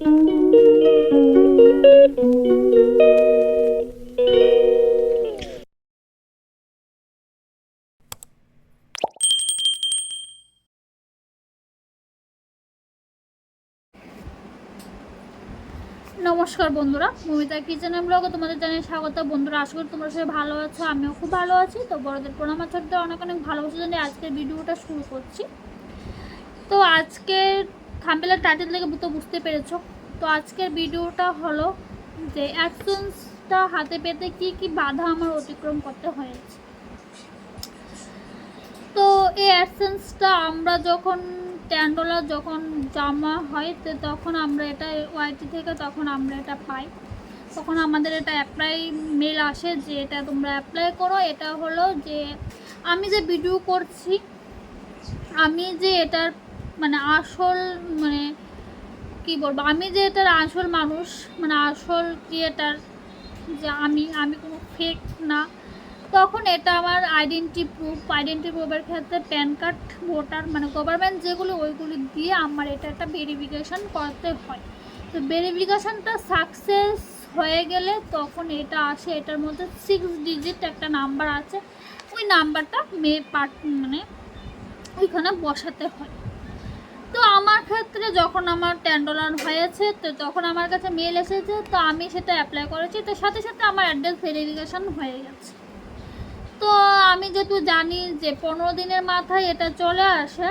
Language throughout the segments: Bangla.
নমস্কার বন্ধুরা, মমিতা কিচেন ব্লগে তোমাদের জানিয়ে স্বাগত। বন্ধুরা, আশা করি তোমরা সবাই ভালো আছো, আমিও খুব ভালো আছি। তো বড়দের প্রণাম ছোটদের অনেক অনেক ভালোবাসা জানিয়ে আজকের ভিডিওটা শুরু করছি। তো আজকের থাম্বেলের টাইটেল থেকে তো বুঝতে পেরেছ তো আজকের ভিডিওটা হলো যে অ্যাকশনসটা হাতে পেতে কি কি বাধা আমার অতিক্রম করতে হয়েছে। তো এই অ্যাডসেন্সটা আমরা যখন টেন ডলার যখন জমা হয়, তো তখন আমরা এটা ওয়াইটি থেকে তখন আমরা এটা পাই। তখন আমাদের এটা অ্যাপ্লাই মেল আসে যে এটা তোমরা অ্যাপ্লাই করো। এটা হলো যে আমি যে ভিডিও করছি, আমি যে এটার মানে আসল মানে কি বলব? আমি যে এটার আসল মানুষ মানে আসল ক্রিয়েটার যে আমি আমি কোনো ফেক না, তখন এটা আমার আইডেন্টি প্রুফ আইডেন্টি প্রুফের ক্ষেত্রে প্যান কার্ড ভোটার মানে গভর্নমেন্ট যেগুলো, ওইগুলো দিয়ে আমার এটা একটা ভেরিফিকেশান করতে হয়। তো ভেরিফিকেশানটা সাকসেস হয়ে গেলে তখন এটা আসে, এটার মধ্যে সিক্স ডিজিট একটা নাম্বার আছে, ওই নাম্বারটা মেয়ে পার্ট মানে ওইখানে বসাতে হয়। তো আমার ক্ষেত্রে যখন আমার টেন হয়েছে, তো তখন আমার কাছে মেল এসেছে, তো আমি সেটা অ্যাপ্লাই করেছি, তো সাথে সাথে আমার অ্যাড্রেস ভেরিফিকেশান হয়ে গেছে। তো আমি যেহেতু জানি যে পনেরো দিনের মাথায় এটা চলে আসে,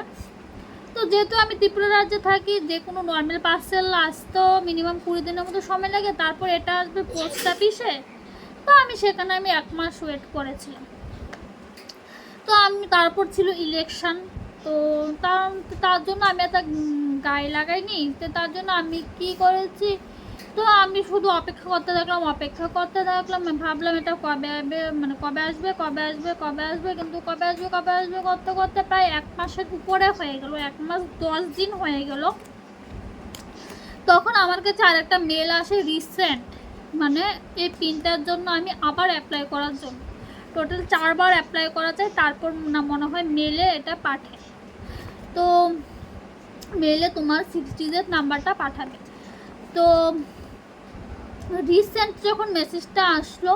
তো যেহেতু আমি ত্রিপুরা রাজ্যে থাকি, যে কোনো নর্মাল পার্সেল আসতেও মিনিমাম কুড়ি দিনের মতো সময় লাগে, তারপর এটা আসবে পোস্ট অফিসে তো আমি সেখানে আমি এক মাস ওয়েট করেছিলাম। তো আমি, তারপর ছিল ইলেকশন তো তার তার জন্য আমি এত গায়ে লাগাইনি। তো তার জন্য আমি কি করেছি? তো আমি শুধু অপেক্ষা করতে থাকলাম, অপেক্ষা করতে থাকলাম। ভাবলাম এটা কবে আসবে মানে কবে আসবে কবে আসবে কবে আসবে? কিন্তু কবে আসবে কবে আসবে করতে করতে প্রায় এক মাসের উপরে হয়ে গেল, এক মাস দশ দিন হয়ে গেল। তখন আমার কাছে আর একটা মেল আসে রিসেন্ট মানে এই পিনটার জন্য আমি আবার অ্যাপ্লাই করার জন্য। টোটাল চারবার অ্যাপ্লাই করা যায়, তারপর না মনে হয় মেলে এটা পাঠে তো মেলে তোমার সিক্স ডিজিট নাম্বারটা পাঠাবে। তো রিসেন্ট যখন মেসেজটা আসলো,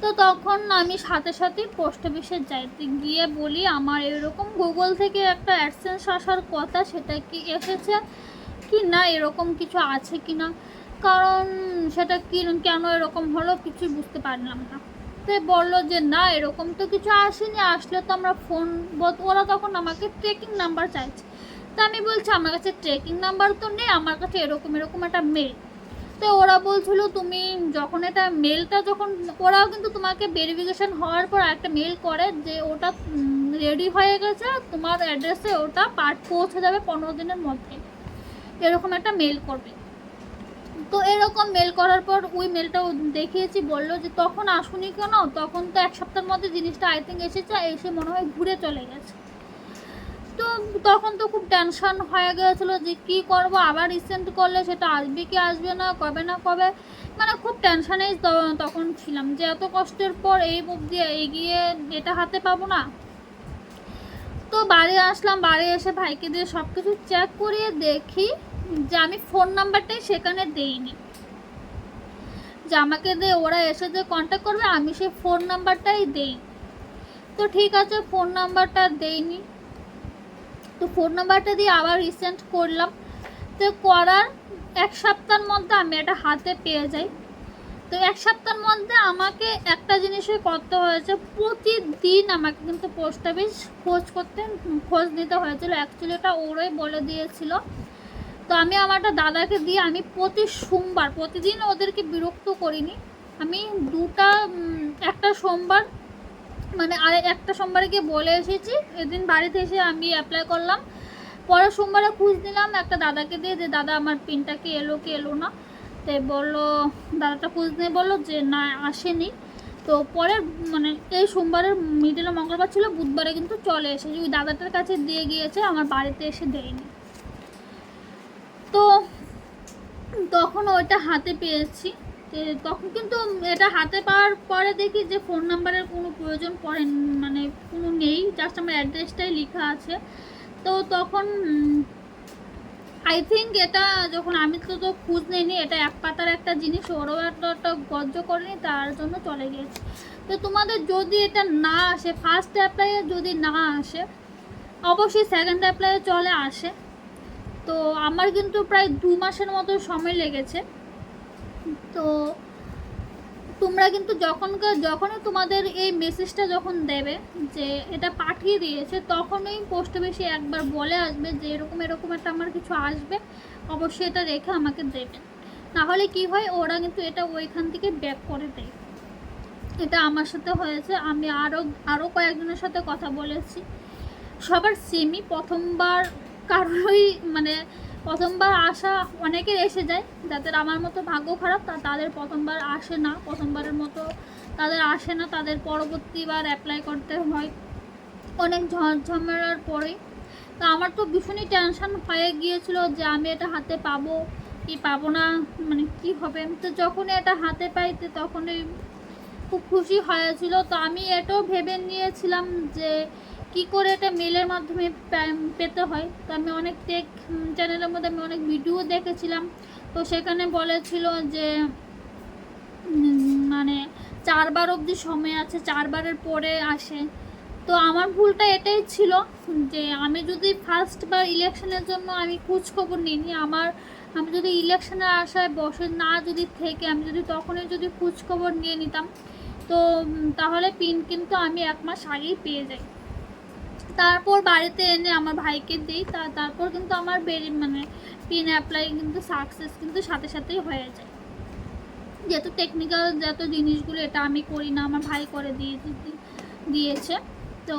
তো তখন আমি সাথে সাথে পোস্ট অফিসে যাই। গিয়ে বলি, আমার এরকম গুগল থেকে একটা অ্যাডসেন্স আসার কথা, সেটা কি এসেছে কি না এরকম কিছু আছে কি না কারণ সেটা কি, কেন এরকম হলো? কিছুই বুঝতে পারলাম না। তো বলল যে, না, এরকম তো কিছু আসেনি, আসলে তো আমরা ফোন ওরা তখন আমাকে ট্রেকিং নাম্বার চাইছে। তা আমি বলছি, আমার কাছে ট্রেকিং নাম্বার তো নেই, আমার কাছে এরকম এরকম একটা মেল তো ওরা বলছিল, তুমি যখন এটা মেলটা যখন, ওরাও কিন্তু তোমাকে ভেরিফিকেশান হওয়ার পর একটা মেল করে যে, ওটা রেডি হয়ে গেছে, তোমার অ্যাড্রেসে ওটা পার্ট পৌঁছে যাবে পনেরো দিনের মধ্যে। এরকম একটা মেল করবে। তো এরকম মেল করার পর ওই মেলটা দেখিয়েছি, বলল যে তখন আসুনি কেন? তখন তো এক সপ্তাহের মধ্যে জিনিসটা আই থিঙ্ক এসেছে, এসে মনে হয় ঘুরে চলে গেছে। তো তখন তো খুব টেনশন হয়ে গিয়েছিল যে কী করব? আবার রিসেন্ট করলে সেটা আসবে কি আসবে না? কবে না কবে? মানে খুব টেনশানেই তখন ছিলাম যে এত কষ্টের পর এই অবধি এগিয়ে এটা হাতে পাবো না। তো বাড়ি আসলাম, বাড়ি এসে ভাইকে দিয়ে সব কিছু চেক করিয়ে দেখি যে আমি ফোন নাম্বারটাই সেখানে দেইনি। যে আমাকে দিয়ে ওরা এসে যে কন্ট্যাক্ট করবে, আমি সেই ফোন নাম্বারটাই দেই। তো ঠিক আছে ফোন নাম্বারটা দেইনি। তো ফোন নাম্বারটা দিয়ে আবার রিসেন্ট করলাম। তো করার এক সপ্তাহের মধ্যে আমি এটা হাতে পেয়ে যাই। তো এক সপ্তাহের মধ্যে আমাকে একটা জিনিসই করতে হয়েছে, প্রতিদিন আমাকে কিন্তু পোস্ট অফিস খোঁজ করতে, খোঁজ নিতে হয়েছিল। অ্যাকচুয়ালি এটা ওরাই বলে দিয়েছিল। তো আমি আমারটা দাদাকে দিয়ে আমি প্রতি সোমবার, প্রতিদিন ওদেরকে বিরক্ত করিনি। আমি দুটা একটা সোমবার মানে আর একটা সোমবারে গিয়ে বলে এসেছি। এদিন বাড়িতে এসে আমি অ্যাপ্লাই করলাম। পরের সোমবারে খুঁজ দিলাম একটা দাদাকে দিয়ে যে, দাদা, আমার পিনটা কি এলো কি এলো না? তো বলল, দাদাটা খুঁজ নিয়ে বলল যে, না, আসেনি। তো পরের মানে এই সোমবারের মিডিলে মঙ্গলবার ছিল, বুধবারে কিন্তু চলে এসেছে। ওই দাদাটার কাছে দিয়ে গিয়েছে, আমার বাড়িতে এসে দেয়নি। তো তখন ওইটা হাতে পেয়েছি। তখন কিন্তু এটা হাতে পাওয়ার পরে দেখি যে ফোন নাম্বারের কোনো প্রয়োজন পড়ে মানে কোনো নেই। জাস্ট আমার অ্যাড্রেসটাই লেখা আছে। তো তখন আই থিঙ্ক এটা যখন আমি তো তো খোঁজ নিইনি, এটা এক পাতার একটা জিনিস, ওরও একটা গজ্জ করেনি, তার জন্য চলে গিয়েছে। তো তোমাদের যদি এটা না আসে ফার্স্ট অ্যাপ্লাইয়ে যদি না আসে, অবশ্যই সেকেন্ড অ্যাপ্লাইয়ে চলে আসে। তো আমার কিন্তু প্রায় দু মাসের মতো সময় লেগেছে। তো তোমরা কিন্তু যখনকার যখনই তোমাদের এই মেসেজটা যখন দেবে যে এটা পাঠিয়ে দিয়েছে, তখনই পোস্ট বেশি একবার বলে আসবে যে এরকম এরকম একটা আমার কিছু আসবে। অবশ্যই এটা রেখে আমাকে দেবেন নাহলে কি হয়, ওরা কিন্তু এটা ওইখান থেকে ব্যাক করে দেয়। এটা আমার সাথে হয়েছে। আমি আরও আরও কয়েকজনের সাথে কথা বলেছি। সবার সেমই প্রথমবার কারোই মানে প্রথমবার আসা অনেকের এসে যায়, যাদের আমার মতো ভাগ্য খারাপ তা, তাদের প্রথমবার আসে না, প্রথমবারের মতো তাদের আসে না, তাদের পরবর্তীবার অ্যাপ্লাই করতে হয়। অনেক ঝড় ঝামেলার পরেই। তো আমার তো ভীষণই টেনশন হয়ে গিয়েছিল যে আমি এটা হাতে পাবো কি পাবো না মানে কি হবে? তো যখনই এটা হাতে পাইতে তখনই খুব খুশি হয়েছিল। তো আমি এটাও ভেবে নিয়েছিলাম যে কি করে এটা মেলের মাধ্যমে পেতে হয়? তো আমি অনেক টেক চ্যানেলের মধ্যে আমি অনেক ভিডিও দেখেছিলাম। তো সেখানে বলেছিল যে মানে চারবার অবধি সময় আছে, চারবারের পরে আসে। তো আমার ভুলটা এটাই ছিল যে, আমি যদি ফার্স্ট বার ইলেকশনের জন্য আমি খোঁজ খবর নিইনি, আমার, আমি যদি ইলেকশনের আশায় বসে না যদি থেকে, আমি যদি তখনই যদি খোঁজখবর নিয়ে নিতাম, তো তাহলে পিন কিন্তু আমি এক মাস আগেই পেয়ে যাই। তারপর বাড়িতে এনে আমার ভাইকে দিই, তা তারপর কিন্তু আমার বেরি মানে পিন অ্যাপ্লাই কিন্তু সাকসেস কিন্তু সাথে সাথেই হয়ে যায়। যেহেতু টেকনিক্যাল যত জিনিসগুলো এটা আমি করি না, আমার ভাই করে দিয়ে দিয়েছে, তো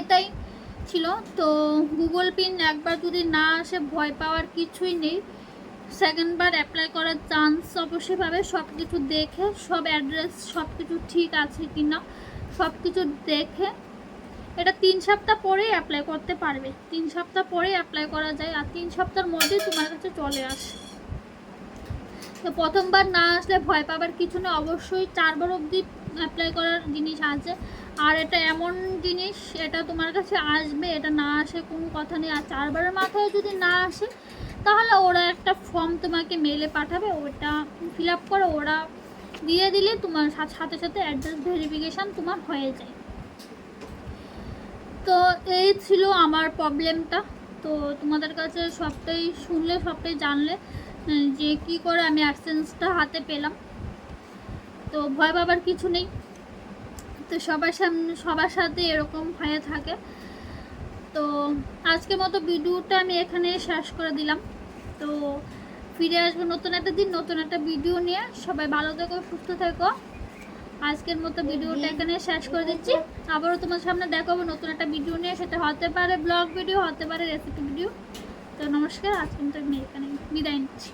এটাই ছিল। তো গুগল পিন একবার যদি না আসে ভয় পাওয়ার কিছুই নেই। সেকেন্ডবার অ্যাপ্লাই করার চান্স অবশ্যই পাবে সব কিছু দেখে, সব অ্যাড্রেস সব কিছু ঠিক আছে কি না সব কিছু দেখে এটা তিন সপ্তাহ পরেই অ্যাপ্লাই করতে পারবে। তিন সপ্তাহ পরেই অ্যাপ্লাই করা যায় আর তিন সপ্তাহের মধ্যে তোমার কাছে চলে আসে। তো প্রথমবার না আসলে ভয় পাবার কিছু না, অবশ্যই চারবার অবধি অ্যাপ্লাই করার জিনিস আছে। আর এটা এমন জিনিস, এটা তোমার কাছে আসবে, এটা না আসে কোনো কথা নেই। আর চারবারের মাথায় যদি না আসে, তাহলে ওরা একটা ফর্ম তোমাকে মেলে পাঠাবে, ওটা ফিল আপ করে ওরা দিয়ে দিলে তোমার সাথে সাথে অ্যাড্রেস ভেরিফিকেশান তোমার হয়ে যায়। এই ছিল আমার প্রবলেমটা তো তোমাদের কাছে সবটাই শুনলে, সবটাই জানলে যে কি করে আমি অ্যাডসেন্সটা হাতে পেলাম। তো ভয় পাবার কিছু নেই। তো সবার সামনে সবার সাথে এরকম হয়ে থাকে। তো আজকের মতো ভিডিওটা আমি এখানে শেষ করে দিলাম। তো ফিরে আসব নতুন একটা দিন, নতুন একটা ভিডিও নিয়ে। সবাই ভালো থেকো, সুস্থ থেকো। আজকের মতো ভিডিওটা এখানে শেষ করে দিচ্ছি। আবারও তোমার সামনে দেখাবো নতুন একটা ভিডিও নিয়ে, সেটা হতে পারে ব্লগ ভিডিও, হতে পারে রেসিপি ভিডিও তো নমস্কার আজকে আমি এখানে বিদায় নিচ্ছি।